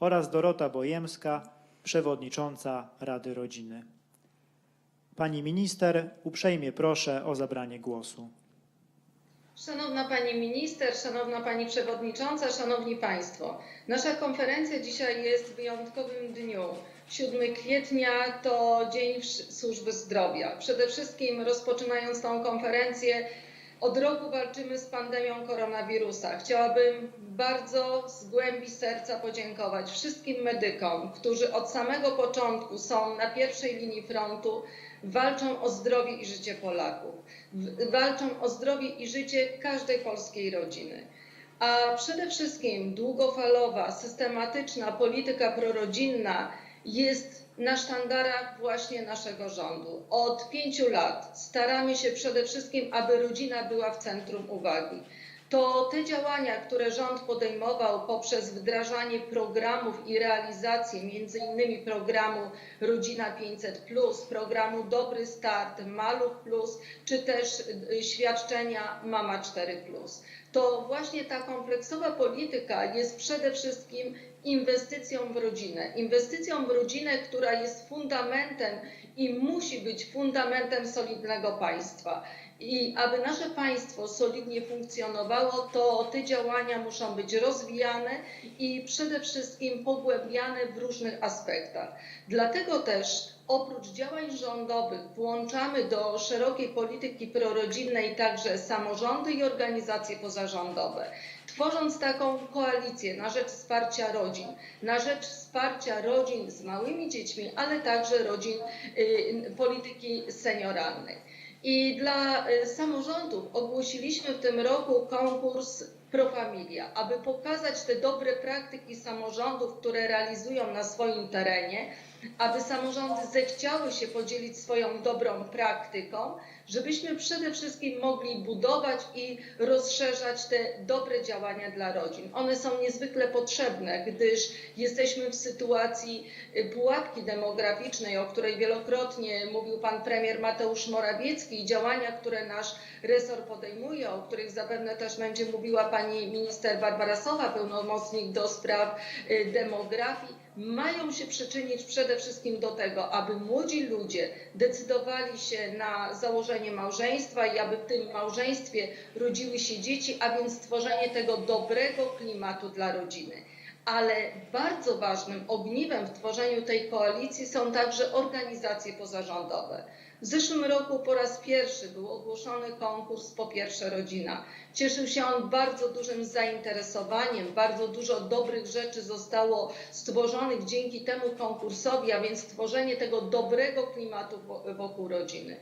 oraz Dorota Bojemska, przewodnicząca Rady Rodziny. Pani minister, uprzejmie proszę o zabranie głosu. Szanowna Pani Minister, Szanowna Pani Przewodnicząca, Szanowni Państwo. Nasza konferencja dzisiaj jest w wyjątkowym dniu. 7 kwietnia to Dzień Służby Zdrowia. Przede wszystkim rozpoczynając tą konferencję, od roku walczymy z pandemią koronawirusa. Chciałabym bardzo z głębi serca podziękować wszystkim medykom, którzy od samego początku są na pierwszej linii frontu, walczą o zdrowie i życie Polaków, walczą o zdrowie i życie każdej polskiej rodziny. A przede wszystkim długofalowa, systematyczna polityka prorodzinna jest na sztandarach właśnie naszego rządu. Od pięciu lat staramy się przede wszystkim, aby rodzina była w centrum uwagi. To te działania, które rząd podejmował poprzez wdrażanie programów i realizację między innymi programu Rodzina 500+, programu Dobry Start, Maluch Plus, czy też y, świadczenia Mama 4+. To właśnie ta kompleksowa polityka jest przede wszystkim inwestycją w rodzinę. Inwestycją w rodzinę, która jest fundamentem i musi być fundamentem solidnego państwa. I aby nasze państwo solidnie funkcjonowało, to te działania muszą być rozwijane i przede wszystkim pogłębiane w różnych aspektach. Dlatego też oprócz działań rządowych włączamy do szerokiej polityki prorodzinnej także samorządy i organizacje pozarządowe. Tworząc taką koalicję na rzecz wsparcia rodzin, na rzecz wsparcia rodzin z małymi dziećmi, ale także rodzin y, polityki senioralnej. I dla y, samorządów ogłosiliśmy w tym roku konkurs Profamilia, aby pokazać te dobre praktyki samorządów, które realizują na swoim terenie, aby samorządy zechciały się podzielić swoją dobrą praktyką, żebyśmy przede wszystkim mogli budować i rozszerzać te dobre działania dla rodzin. One są niezwykle potrzebne, gdyż jesteśmy w sytuacji y, pułapki demograficznej, o której wielokrotnie mówił pan premier Mateusz Morawiecki i działania, które nasz resort podejmuje, o których zapewne też będzie mówiła pani minister Barbara Sowa, pełnomocnik do spraw y, demografii mają się przyczynić przede wszystkim do tego, aby młodzi ludzie decydowali się na założenie małżeństwa i aby w tym małżeństwie rodziły się dzieci, a więc stworzenie tego dobrego klimatu dla rodziny. Ale bardzo ważnym ogniwem w tworzeniu tej koalicji są także organizacje pozarządowe. W zeszłym roku po raz pierwszy był ogłoszony konkurs Po pierwsze Rodzina. Cieszył się on bardzo dużym zainteresowaniem, bardzo dużo dobrych rzeczy zostało stworzonych dzięki temu konkursowi, a więc tworzenie tego dobrego klimatu wo- wokół rodziny.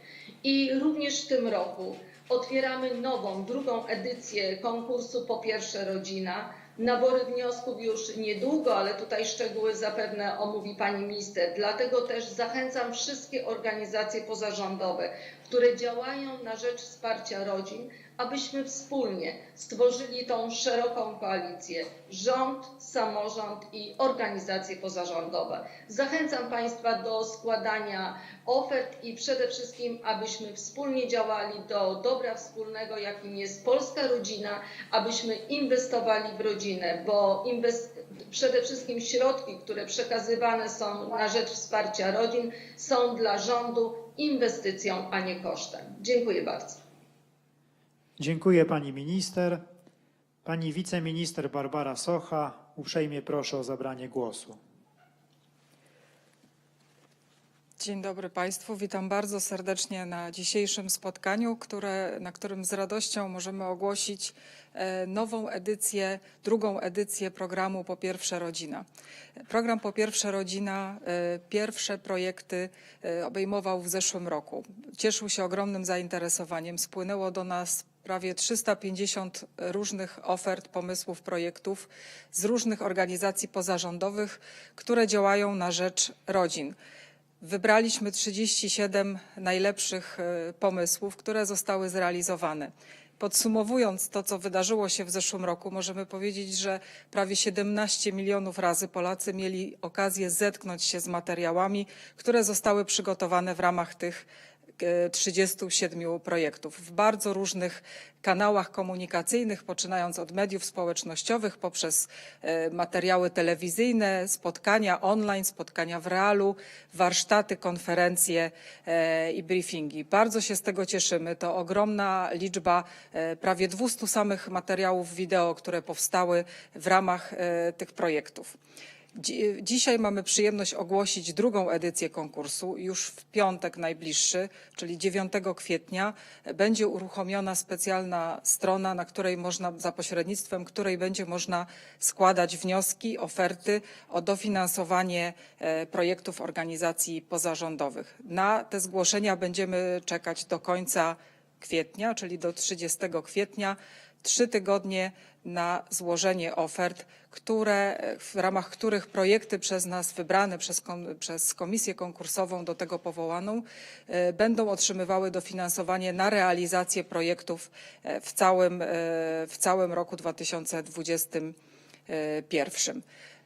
I również w tym roku otwieramy nową, drugą edycję konkursu Po pierwsze Rodzina. Nabory wniosków już niedługo, ale tutaj szczegóły zapewne omówi pani minister. Dlatego też zachęcam wszystkie organizacje pozarządowe, które działają na rzecz wsparcia rodzin, abyśmy wspólnie stworzyli tą szeroką koalicję rząd, samorząd i organizacje pozarządowe. Zachęcam Państwa do składania ofert i przede wszystkim, abyśmy wspólnie działali do dobra wspólnego, jakim jest polska rodzina, abyśmy inwestowali w rodzinę, bo przede wszystkim środki, które przekazywane są na rzecz wsparcia rodzin, są dla rządu inwestycją, a nie kosztem. Dziękuję bardzo. Dziękuję pani minister. Pani wiceminister Barbara Socha, uprzejmie proszę o zabranie głosu. Dzień dobry Państwu. Witam bardzo serdecznie na dzisiejszym spotkaniu, które, na którym z radością możemy ogłosić e, nową edycję, drugą edycję programu Po Pierwsze Rodzina. Program Po Pierwsze Rodzina e, pierwsze projekty e, obejmował w zeszłym roku. Cieszył się ogromnym zainteresowaniem. Spłynęło do nas prawie 350 różnych ofert, pomysłów, projektów z różnych organizacji pozarządowych, które działają na rzecz rodzin. Wybraliśmy 37 najlepszych e, pomysłów, które zostały zrealizowane. Podsumowując to, co wydarzyło się w zeszłym roku, możemy powiedzieć, że prawie 17 milionów razy Polacy mieli okazję zetknąć się z materiałami, które zostały przygotowane w ramach tych 37 projektów w bardzo różnych kanałach komunikacyjnych, poczynając od mediów społecznościowych, poprzez e, materiały telewizyjne, spotkania online, spotkania w realu, warsztaty, konferencje e, i briefingi. Bardzo się z tego cieszymy. To ogromna liczba, e, prawie 200 samych materiałów wideo, które powstały w ramach tych projektów. Dzi- Dzisiaj mamy przyjemność ogłosić drugą edycję konkursu. Już w piątek najbliższy, czyli 9 kwietnia, będzie uruchomiona specjalna strona, na której można, za pośrednictwem której będzie można składać wnioski, oferty o dofinansowanie e, projektów organizacji pozarządowych. Na te zgłoszenia będziemy czekać do końca kwietnia, czyli do 30 kwietnia. Trzy tygodnie na złożenie ofert, które, w ramach których projekty przez nas wybrane, przez, przez komisję konkursową do tego powołaną, e, będą otrzymywały dofinansowanie na realizację projektów e, w całym, e, w całym roku 2021.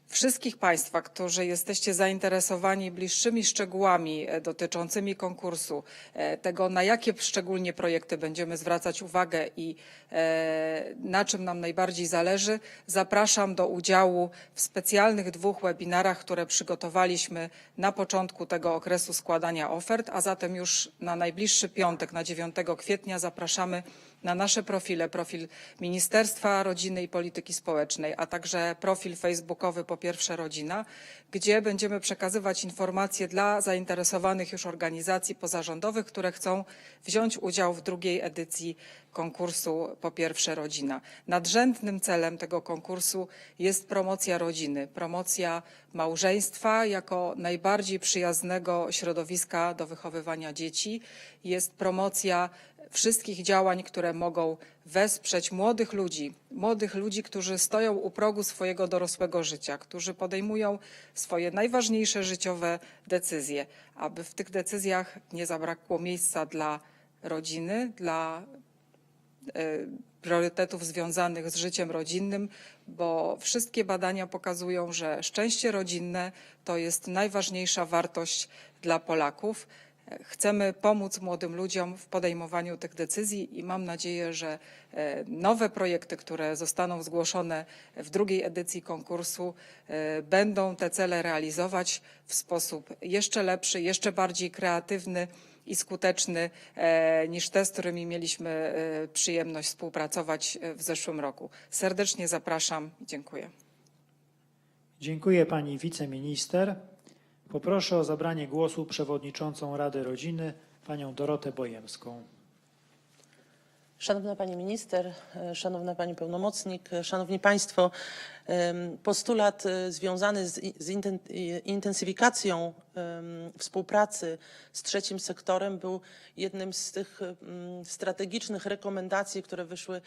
Wszystkich Państwa, którzy jesteście zainteresowani bliższymi szczegółami e, dotyczącymi konkursu, e, tego na jakie szczególnie projekty będziemy zwracać uwagę i e, na czym nam najbardziej zależy, zapraszam do udziału w specjalnych dwóch webinarach, które przygotowaliśmy na początku tego okresu składania ofert, a zatem już na najbliższy piątek, na 9 kwietnia zapraszamy na nasze profile, profil Ministerstwa Rodziny i Polityki Społecznej, a także profil facebookowy Po Pierwsze Rodzina, gdzie będziemy przekazywać informacje dla zainteresowanych już organizacji pozarządowych, które chcą wziąć udział w drugiej edycji konkursu Po Pierwsze Rodzina. Nadrzędnym celem tego konkursu jest promocja rodziny, promocja małżeństwa jako najbardziej przyjaznego środowiska do wychowywania dzieci, jest promocja wszystkich działań, które mogą wesprzeć młodych ludzi, młodych ludzi, którzy stoją u progu swojego dorosłego życia, którzy podejmują swoje najważniejsze życiowe decyzje, aby w tych decyzjach nie zabrakło miejsca dla rodziny, dla priorytetów związanych z życiem rodzinnym, bo wszystkie badania pokazują, że szczęście rodzinne to jest najważniejsza wartość dla Polaków. Chcemy pomóc młodym ludziom w podejmowaniu tych decyzji i mam nadzieję, że e, nowe projekty, które zostaną zgłoszone w drugiej edycji konkursu, e, będą te cele realizować w sposób jeszcze lepszy, jeszcze bardziej kreatywny i skuteczny e, niż te, z którymi mieliśmy e, przyjemność współpracować e, w zeszłym roku. Serdecznie zapraszam i dziękuję. Dziękuję pani wiceminister. Poproszę o zabranie głosu przewodniczącą Rady Rodziny, panią Dorotę Bojemską. Szanowna Pani Minister, Szanowna Pani Pełnomocnik, Szanowni Państwo, postulat e, związany z, intensyfikacją współpracy z trzecim sektorem był jednym z tych strategicznych rekomendacji, które wyszły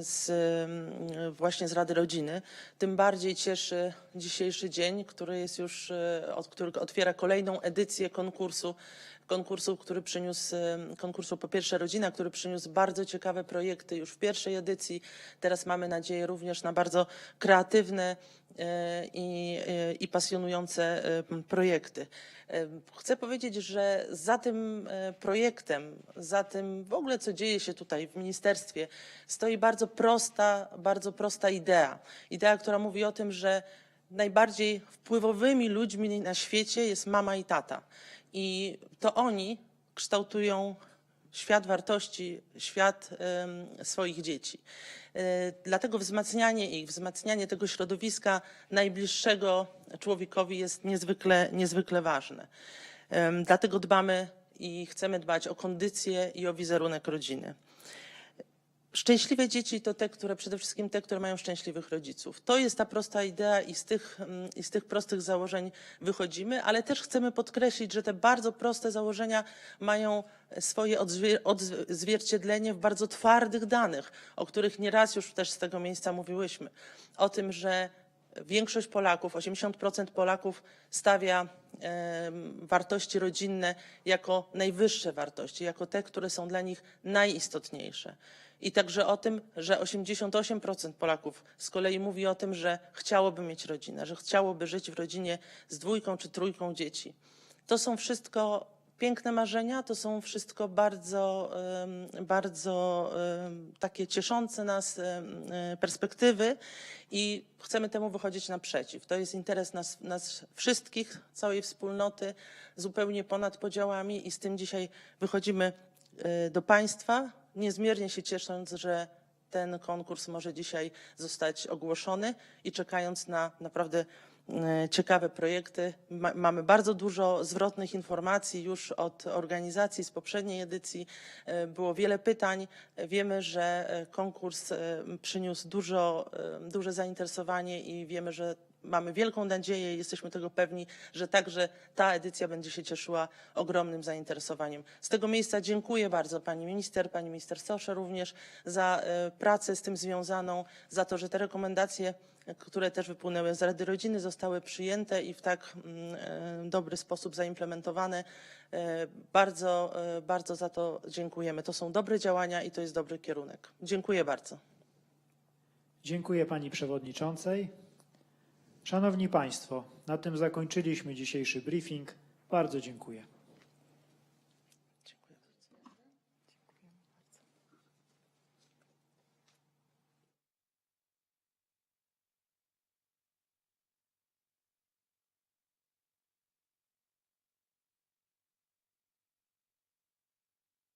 z, właśnie z Rady Rodziny. Tym bardziej cieszy dzisiejszy dzień, który jest już, e, którego otwiera kolejną edycję konkursu konkursu, który przyniósł, konkursu po pierwsze Rodzina, który przyniósł bardzo ciekawe projekty już w pierwszej edycji. Teraz mamy nadzieję również na bardzo kreatywne e, i, e, i pasjonujące projekty. Chcę powiedzieć, że za tym e, projektem, za tym w ogóle, co dzieje się tutaj w ministerstwie, stoi bardzo prosta, bardzo prosta idea. Idea, która mówi o tym, że najbardziej wpływowymi ludźmi na świecie jest mama i tata. I to oni kształtują świat wartości, świat swoich dzieci. E, Dlatego wzmacnianie ich, wzmacnianie tego środowiska najbliższego człowiekowi jest niezwykle, niezwykle ważne. Dlatego dbamy i chcemy dbać o kondycję i o wizerunek rodziny. Szczęśliwe dzieci to te, które przede wszystkim te, które mają szczęśliwych rodziców. To jest ta prosta idea i z tych, mm, i z tych prostych założeń wychodzimy, ale też chcemy podkreślić, że te bardzo proste założenia mają swoje odzwier- odzwierciedlenie w bardzo twardych danych, o których nieraz już też z tego miejsca mówiłyśmy. O tym, że większość Polaków, 80% Polaków stawia wartości rodzinne jako najwyższe wartości, jako te, które są dla nich najistotniejsze. I także o tym, że 88% Polaków z kolei mówi o tym, że chciałoby mieć rodzinę, że chciałoby żyć w rodzinie z dwójką czy trójką dzieci. To są wszystko piękne marzenia, to są wszystko bardzo, bardzo takie cieszące nas e, perspektywy i chcemy temu wychodzić naprzeciw. To jest interes nas, nas wszystkich, całej wspólnoty, zupełnie ponad podziałami i z tym dzisiaj wychodzimy e, do Państwa, niezmiernie się ciesząc, że ten konkurs może dzisiaj zostać ogłoszony i czekając na naprawdę ciekawe projekty. Ma, mamy bardzo dużo zwrotnych informacji już od organizacji z poprzedniej edycji. E, Było wiele pytań. Wiemy, że e, konkurs e, przyniósł dużo, e, duże zainteresowanie i wiemy, że mamy wielką nadzieję i jesteśmy tego pewni, że także ta edycja będzie się cieszyła ogromnym zainteresowaniem. Z tego miejsca dziękuję bardzo pani minister, pani minister Sosze również za e, pracę z tym związaną, za to, że te rekomendacje, które też wypłynęły z Rady Rodziny, zostały przyjęte i w tak mm, e, dobry sposób zaimplementowane. E, Bardzo, bardzo za to dziękujemy. To są dobre działania i to jest dobry kierunek. Dziękuję bardzo. Dziękuję pani przewodniczącej. Szanowni Państwo, na tym zakończyliśmy dzisiejszy briefing. Bardzo dziękuję.